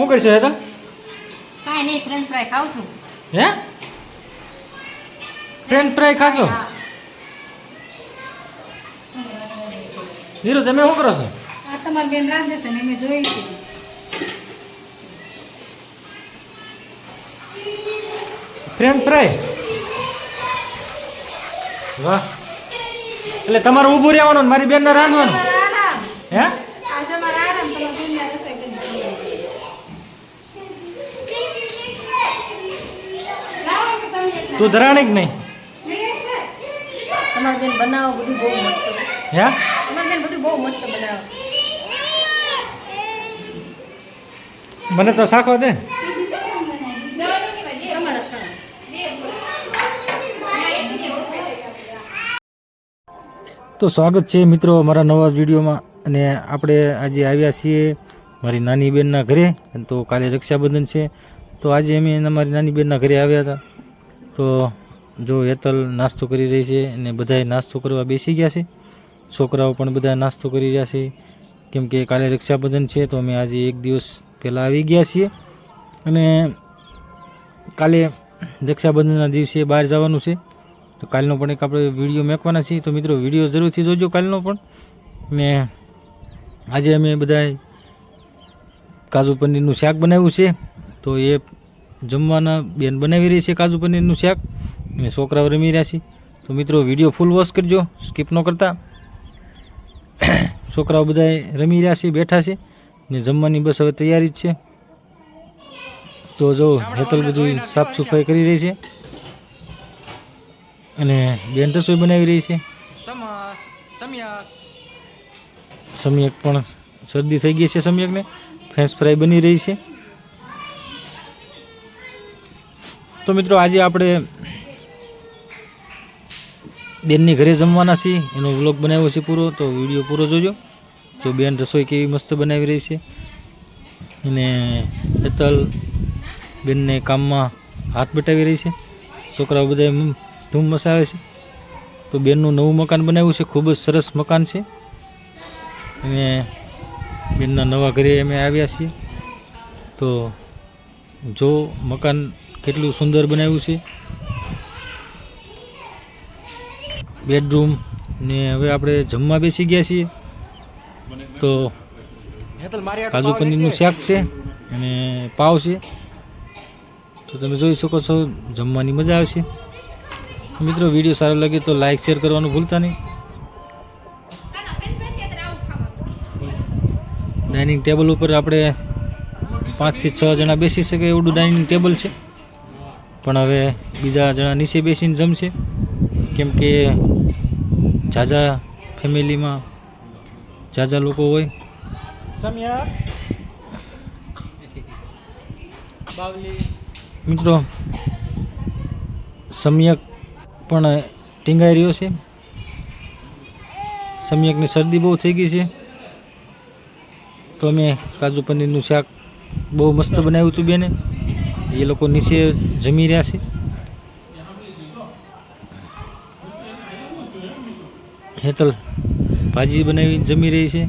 શું કરશો હેતા કાંઈ નહીં ફ્રેન્ચ ફ્રાય ખાઉં છું. હે? ફ્રેન્ચ ફ્રાય ખાશો? ધીરુ તમે શું કરો છો? આ તમાર બેન રાંધે છે ને મેં જોઈ છે. ફ્રેન્ચ ફ્રાય વાહ. એટલે તમારે ઊભું રહેવાનું મારી બેનને રાંધવાનું. હે આજે મારા આરામ તમારા બેનને રસોઈ કરી લાવો કે સમી એક તું ધરાણી જ નહીં? તમારી બેન બનાવો બધું બહુ મસ્ત. હે? તમારી બેન બધું બહુ મસ્ત બનાવો. મને તો શાખો દે તો સ્વાગત છે મિત્રો અમારા નવા વિડીયોમાં. અને આપણે આજે આવ્યા છીએ મારી નાની બહેનના ઘરે. તો કાલે રક્ષાબંધન છે. તો આજે અમે મારી નાની બેનના ઘરે આવ્યા હતા. તો જો હેતલ નાસ્તો કરી રહી છે અને બધાએ નાસ્તો કરવા બેસી ગયા છે. છોકરાઓ પણ બધા નાસ્તો કરી રહ્યા છે. કેમ કે કાલે રક્ષાબંધન છે તો અમે આજે એક દિવસ પહેલાં આવી ગયા છીએ. અને કાલે રક્ષાબંધનના દિવસે બહાર જવાનું છે. તો કાલનો પણ એક આપણે વીડિયો મેકવાના છીએ. તો મિત્રો વીડિયો જરૂરથી જોજો કાલનો પણ. ને આજે અમે બધાએ કાજુ પનીરનું શાક બનાવ્યું છે. તો એ જમવાના બેન બનાવી રહી છે કાજુ પનીરનું શાક. અને છોકરાઓ રમી રહ્યા છે. તો મિત્રો, વીડિયો ફૂલ વોશ કરજો. સ્કીપ ન કરતા. છોકરાઓ બધાએ રમી રહ્યા છે, બેઠા છે. ને જમવાની બસ હવે તૈયારી જ છે. તો જો હેતલ બધું સાફ સફાઈ કરી રહી છે. અને બેન રસોઈ બનાવી રહી છે. સમ્યક પણ શરદી થઈ ગઈ છે સમ્યકને. ફ્રેન્ચ ફ્રાય બની રહી છે. તો મિત્રો આજે આપણે બેનની ઘરે જમવાના છીએ. એનો વ્લોગ બનાવ્યો છે પૂરો, તો વીડિયો પૂરો જોજો. જો બેન રસોઈ કેવી મસ્ત બનાવી રહી છે. અને હેતલ બેનને કામમાં હાથ બટાવી રહી છે. છોકરાઓ બધા ધૂમ મસાવે છે. તો બેનનું નવું મકાન બનાવ્યું છે. ખૂબ જ સરસ મકાન છે. અને બેનના નવા ઘરે અમે આવ્યા છીએ. તો જો મકાન કેટલું સુંદર બનાવ્યું છે. બેડરૂમ ને હવે આપણે જમવા બેસી ગયા છીએ. તો કાજુ પનીરનું શાક છે અને પાવ છે. તો તમે જોઈ શકો છો, જમવાની મજા આવશે મિત્રો, વીડિયો સારો લાગે તો લાઈક શેર કરવાનું ભૂલતા નહીં. ડાઇનિંગ ટેબલ ઉપર આપણે પાંચથી છ જણા બેસી શકે એવડું ડાઇનિંગ ટેબલ છે. પણ હવે બીજા જણા નીચે બેસીને જમશે. કેમ કે ઝાઝા ફેમિલીમાં ઝાઝા લોકો હોય. મિત્રો સમ્યક પણ ટીંગાઈ રહ્યો છે. સમ્યકની શરદી બહુ થઈ ગઈ છે. તો અમે કાજુ પનીરનું શાક બહુ મસ્ત બનાવ્યું હતું બેને. એ લોકો નીચે જમી રહ્યા છે. હેતલ ભાજી બનાવી જમી રહી છે.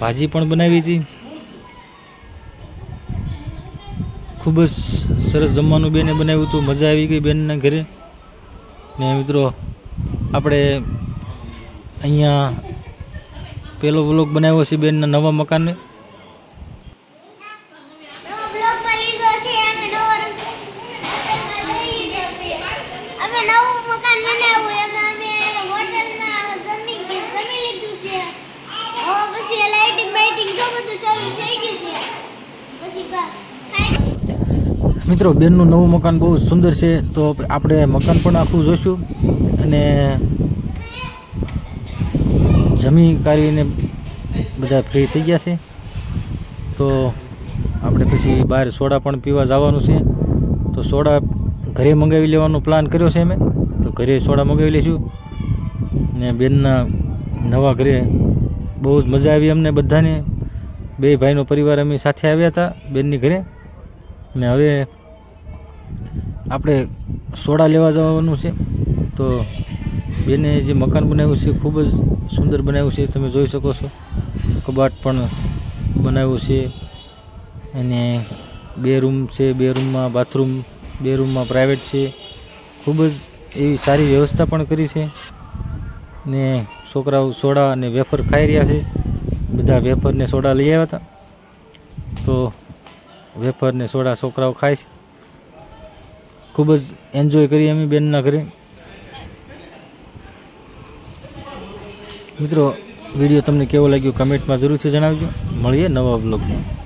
ભાજી પણ બનાવી હતી. ખૂબ જ સરસ જમવાનું બેને બનાવ્યું હતું. મજા આવી ગઈ બેનના ઘરે. ને મિત્રો, આપણે અહીંયા પેલો વ્લોગ બનાવ્યો છે બેનના નવા મકાનને નવો બ્લોગમાં લીધો છે અમે નવો અમે નવું મકાન બનાવ્યું એમાં અમે હોટલમાં જમી ગયા- જમી લીધું છે હવે પછી લાઇટિંગ બાઇટિંગ તો બધું શરૂ થઈ ગયું છે પછી બા- ખાઈ મિત્રો, બેનનું નવું મકાન બહુ સુંદર છે, તો આપણે મકાન પણ આખું જોઈશું અને જમી કાઢીને બધા ફ્રી થઈ ગયા છે. તો આપણે પછી બહાર સોડા પણ પીવા જવાનું છે. તો સોડા ઘરે મંગાવી લેવાનો પ્લાન કર્યો છે અમે. તો ઘરે સોડા મંગાવી લઈશું. ને બેનના નવા ઘરે બહુ જ મજા આવી અમને બધાને. બે ભાઈનો પરિવાર અમે સાથે આવ્યા હતા બેનની ઘરે. ને હવે આપણે સોડા લેવા જવાનું છે. તો બેને જે મકાન બનાવ્યું છે, ખૂબ જ સુંદર બનાવ્યું છે, તમે જોઈ શકો છો. કબાટ પણ બનાવ્યું છે. અને બે રૂમ છે, બે રૂમમાં બાથરૂમ, બે રૂમમાં પ્રાઇવેટ છે. ખૂબ જ એવી સારી વ્યવસ્થા પણ કરી છે. ને છોકરાઓ સોડા અને વેફર ખાઈ રહ્યા છે. બધા વેફરને સોડા લઈ આવ્યા હતા. તો વેફરને સોડા છોકરાઓ ખાય છે. ખૂબ જ એન્જોય કરી અમે બેનના ઘરે. મિત્રો, વીડિયો તમને કેવો લાગ્યો? કમેન્ટમાં જરૂરથી જણાવજો. મળીએ નવા બ્લોગમાં